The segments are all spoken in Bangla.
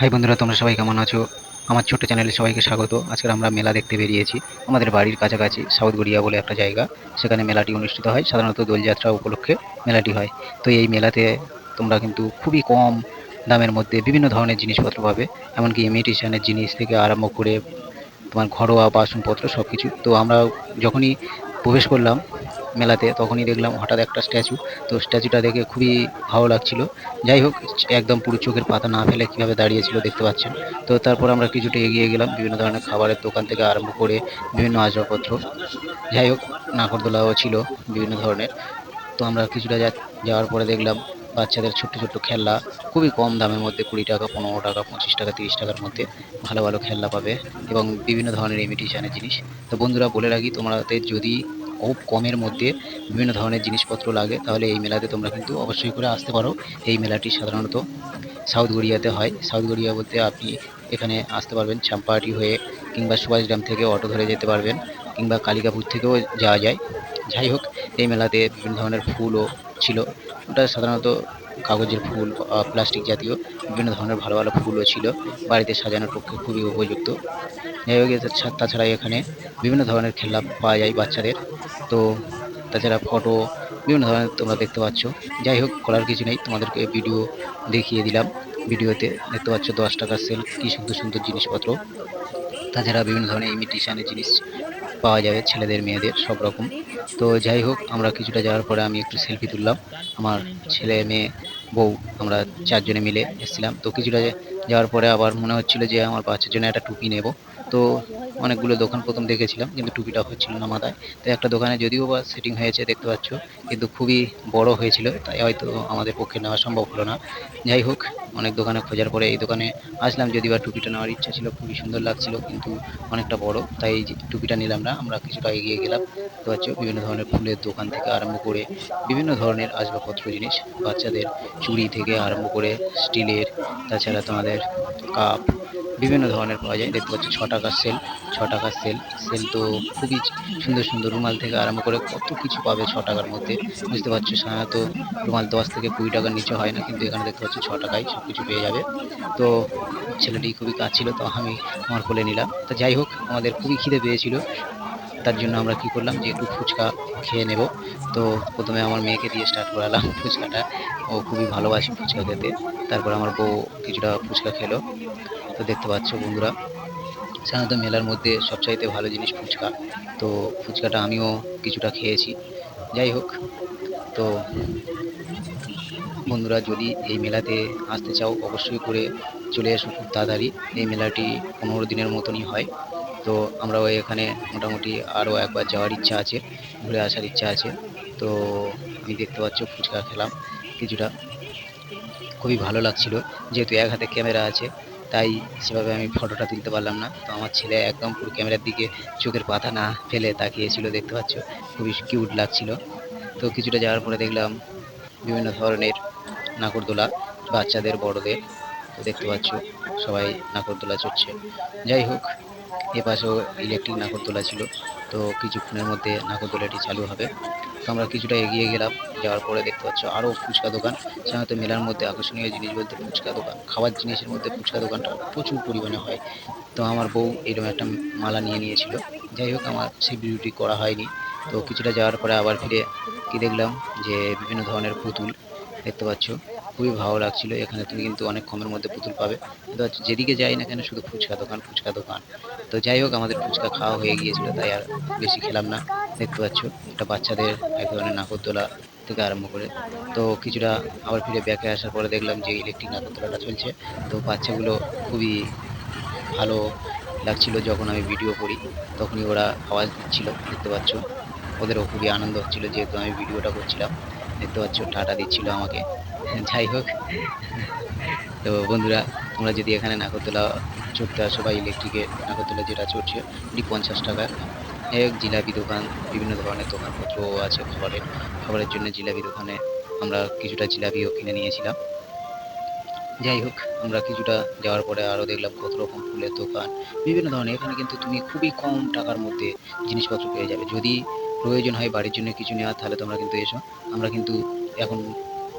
হাই বন্ধুরা, তোমরা সবাই কেমন আছো? আমার ছোট্ট চ্যানেলে সবাইকে স্বাগত। আজকে আমরা মেলা দেখতে বেরিয়েছি। আমাদের বাড়ির কাছাকাছি সাউথ গড়িয়া বলে একটা জায়গা। সেখানে মেলাটি অনুষ্ঠিত হয়। সাধারণত দোলযাত্রা উপলক্ষে মেলাটি হয়। তো এই মেলাতে তোমরা কিন্তু খুবই কম দামের মধ্যে বিভিন্ন ধরনের জিনিসপত্র পাবে। এমনকি ইমিটেশনের জিনিস থেকে আরম্ভ করে তোমার ঘরোয়া বাসনপত্র সব কিছু তো আমরা যখনই প্রবেশ করলাম মেলাতে, তখনই দেখলাম হঠাৎ একটা স্ট্যাচু। তো স্ট্যাচুটা দেখে খুবই ভালো লাগছিল। যাই হোক, একদম পুরো চোখের পাতা না ফেলে কীভাবে দাঁড়িয়েছিল দেখতে পাচ্ছেন। তো তারপর আমরা কিছুটা এগিয়ে গেলাম, বিভিন্ন ধরনের খাবারের দোকান থেকে আরম্ভ করে বিভিন্ন আসবাবপত্র। যাই হোক, নাগরদোলাও ছিল বিভিন্ন ধরনের। তো আমরা কিছুটা যাওয়ার পরে দেখলাম বাচ্চাদের ছোট্ট ছোট্ট খেলনা, খুবই কম দামের মধ্যে কুড়ি টাকা, পনেরো টাকা, পঁচিশ টাকা, তিরিশ টাকার মধ্যে ভালো ভালো খেলনা পাবে এবং বিভিন্ন ধরনের ইমিটেশনের জিনিস। তো বন্ধুরা, বলে রাখি, তোমাদের যদি খুব কমের মধ্যে বিভিন্ন ধরনের জিনিসপত্র লাগে। তাহলে এই মেলাতে তোমরা কিন্তু অবশ্যই করে আসতে পারো। এই মেলাটি সাধারণত সাউথ গড়িয়াতে হয়। সাউথ গড়িয়া বলতে আপনি এখানে আসতে পারবেন, চাম্পাহাটি হয়ে কিংবা সুভাষগ্রাম থেকে অটো ধরে যেতে পারবেন কিংবা কালিকাপুর থেকেও যাওয়া যায়। যাই হোক, এই মেলাতে বিভিন্ন ধরনের ফুলও ছিল। ওটা সাধারণত কাগজের ফুল প্লাস্টিক জাতীয় বিভিন্ন ধরনের ভালো ভালো ফুলও ছিল। বাড়িতে সাজানোর পক্ষে খুবই উপযুক্ত। হোক তাছাড়া এখানে বিভিন্ন ধরনের খেলা পাওয়া যায় বাচ্চাদের। তো তাছাড়া ফটো বিভিন্ন ধরনের তোমরা দেখতে পাচ্ছ। যাই হোক, করার কিছু নেই। তোমাদেরকে ভিডিও দেখিয়ে দিলাম। ভিডিওতে দেখতে পাচ্ছ দশ টাকার সেল কি সুন্দর সুন্দর জিনিসপত্র। তাছাড়া বিভিন্ন ধরনের ইমিটেশনের জিনিস পাওয়া যাবে ছেলেদের, মেয়েদের, সব রকম। তো যাই হোক, আমরা কিছুটা যাওয়ার পরে আমি একটু সেলফি তুললাম। আমার ছেলে, মেয়ে, বউ, আমরা চারজনে মিলে এসেছিলাম। তো কিছুটা যাওয়ার পরে আবার মনে হচ্ছিল যে আমার বাচ্চার জন্য একটা টুপি নেব। তো অনেকগুলো দোকান প্রথম দেখেছিলাম, কিন্তু টুপিটা হচ্ছিল না মাথায়। তো একটা দোকানে যদিও বা সেটিং হয়েছে, দেখতে পাচ্ছ, কিন্তু খুবই বড় হয়েছিল, তাই হয়তো আমাদের পক্ষে নেওয়া সম্ভব হলো না। যাই হোক, অনেক দোকানে খোঁজার পরে এই দোকানে আসলাম যদি বা টুপিটা নেওয়ার ইচ্ছা ছিল, খুবই সুন্দর লাগছিল, কিন্তু অনেকটা বড়, তাই টুপিটা নিলাম না, আমরা কিছুটা এগিয়ে গেলাম। দেখতে পাচ্ছ, বিভিন্ন ধরনের ফুলের দোকান থেকে আরম্ভ করে বিভিন্ন ধরনের আসবাবপত্র জিনিস, বাচ্চাদের চুড়ি থেকে আরম্ভ করে স্টিলের, তাছাড়া তোমাদের কাপ বিভিন্ন ধরনের পাওয়া যায়। দেখতে পাচ্ছি ছ টাকার সেল ছ টাকার সেল সেল তো খুবই সুন্দর সুন্দর রুমাল থেকে আরম্ভ করে কত কিছু পাবে ছ টাকার মধ্যে। বুঝতে পারছ সাধারণত রুমাল দশ থেকে কুড়ি টাকার নিচে হয় না, কিন্তু এখানে দেখতে পাচ্ছি ছ টাকায় সব কিছু পেয়ে যাবে। তো ছেলেটি খুবই কাজ ছিল তো আমি আমার কোলে নিলাম। তো যাই হোক, আমাদের খুবই খিদে পেয়েছিল। তার জন্য আমরা কি করলাম যে একটু ফুচকা খেয়ে নেব। তো প্রথমে আমার মেয়েকে দিয়ে স্টার্ট করালাম ফুচকাটা। ও খুবই ভালোবাসে ফুচকা খেতে। তারপর আমার বউ কিছুটা ফুচকা খেলো। তো দেখতে পাচ্ছ বন্ধুরা, সাধারণত মেলার মধ্যে সবচাইতে ভালো জিনিস ফুচকা। তো ফুচকাটা আমিও কিছুটা খেয়েছি। যাই হোক, তো বন্ধুরা যদি এই মেলাতে আসতে চাও, অবশ্যই করে চলে এসো খুব তাড়াতাড়ি। এই মেলাটি পনেরো দিনের মতনই হয়। তো আমরাও এখানে মোটামুটি আরও একবার যাওয়ার ইচ্ছা আছে, ঘুরে আসার ইচ্ছা আছে। তো আমি দেখতে পাচ্ছ ফুচকা খেলাম কিছুটা। খুবই ভালো লাগছিল, যেহেতু এক হাতে ক্যামেরা আছে তাই সেভাবে আমি ফটোটা তুলতে পারলাম না। তো আমার ছেলে একদম পুরো ক্যামেরার দিকে চোখের পাতা না ফেলে তাকিয়েছিল, দেখতে পাচ্ছ? খুবই কিউট লাগছিল। তো কিছুটা যাওয়ার পরে দেখলাম বিভিন্ন ধরনের নাগরদোলা বাচ্চাদের, বড়দের। তো দেখতে পাচ্ছ, সবাই নাগরদোলা চড়ছে। যাই হোক এ পাশেও ইলেকট্রিক নাগরদোলা ছিল। তো কিছুক্ষণের মধ্যে নাগরদোলাটি চালু হবে। তো আমরা কিছুটা এগিয়ে গেলাম। যাওয়ার পরে দেখতে পাচ্ছ আরও ফুচকা দোকান। সাধারণত মেলার মধ্যে আকর্ষণীয় জিনিস বলতে ফুচকা দোকান। খাবার জিনিসের মধ্যে ফুচকা দোকানটা প্রচুর পরিমাণে হয়। তো আমার বউ এরকম একটা মালা নিয়ে নিয়েছিল। যাই হোক, আমার সেই ভিডিওটি করা হয়নি। তো কিছুটা যাওয়ার পরে আবার ফিরে কি দেখলাম যে বিভিন্ন ধরনের পুতুল দেখতে পাচ্ছ। খুবই ভালো লাগছিল। এখানে তুমি কিন্তু অনেক কমের মধ্যে পুতুল পাবে। পাচ্ছ যেদিকে যাই না কেন, শুধু ফুচকা দোকান ফুচকা দোকান। তো যাই হোক, আমাদের ফুচকা খাওয়া হয়ে গিয়েছিল, তাই আর বেশি খেলাম না। দেখতে পাচ্ছ এটা বাচ্চাদের এক ধরনের নাগরদোলা থেকে আরম্ভ করে। তো কিছুটা আবার ফিরে ব্যাকে আসার পরে দেখলাম যে ইলেকট্রিক নাগরদোলাটা চলছে। তো বাচ্চাগুলো খুবই ভালো লাগছিল যখন আমি ভিডিও করি, তখনই ওরা আওয়াজ দিচ্ছিল, দেখতে পাচ্ছ। ওদেরও খুবই আনন্দ হচ্ছিল যেহেতু আমি ভিডিওটা করছিলাম। দেখতে পাচ্ছ, টাটা দিচ্ছিল আমাকে। যাই হোক। তো বন্ধুরা, তোমরা যদি এখানে নাগরদোলা চড়তে আসো বা ইলেকট্রিকে নাগরদোলা যেটা চড়ছে, এটি পঞ্চাশ টাকা। এক জিলাপি দোকান বিভিন্ন ধরনের দোকানপত্রও আছে খাবারের। খাবারের জন্য জিলাপি দোকানে আমরা কিছুটা জিলাপিও কিনে নিয়েছিলাম। যাই হোক আমরা কিছুটা যাওয়ার পরে আরও দেখলাম কত রকম ফুলের দোকান বিভিন্ন ধরনের। এখানে কিন্তু তুমি খুবই কম টাকার মধ্যে জিনিসপত্র পেয়ে যাবে। যদি প্রয়োজন হয় বাড়ির জন্য কিছু নেওয়ার তাহলে তোমরা কিন্তু এসো। আমরা কিন্তু এখন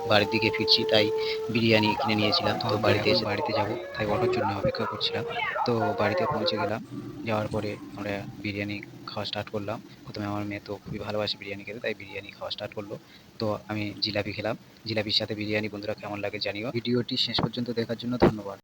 বাড়ির দিকে ফিরছি তাই বিরিয়ানি কিনে নিয়েছিলাম। তো বাড়িতে এসে বাড়িতে যাব তাই অটোর জন্য অপেক্ষা করছিলাম। তো বাড়িতে পৌঁছে গেলাম যাওয়ার পরে আমরা বিরিয়ানি খাওয়া স্টার্ট করলাম। প্রথমে আমার মেয়ে তো খুবই ভালোবাসে বিরিয়ানি খেতে, তাই বিরিয়ানি খাওয়া স্টার্ট করল। তো আমি জিলাপি খেলাম। জিলাপির সাথে বিরিয়ানি বন্ধুরা কেমন লাগে জানিও। ভিডিওটি শেষ পর্যন্ত দেখার জন্য ধন্যবাদ।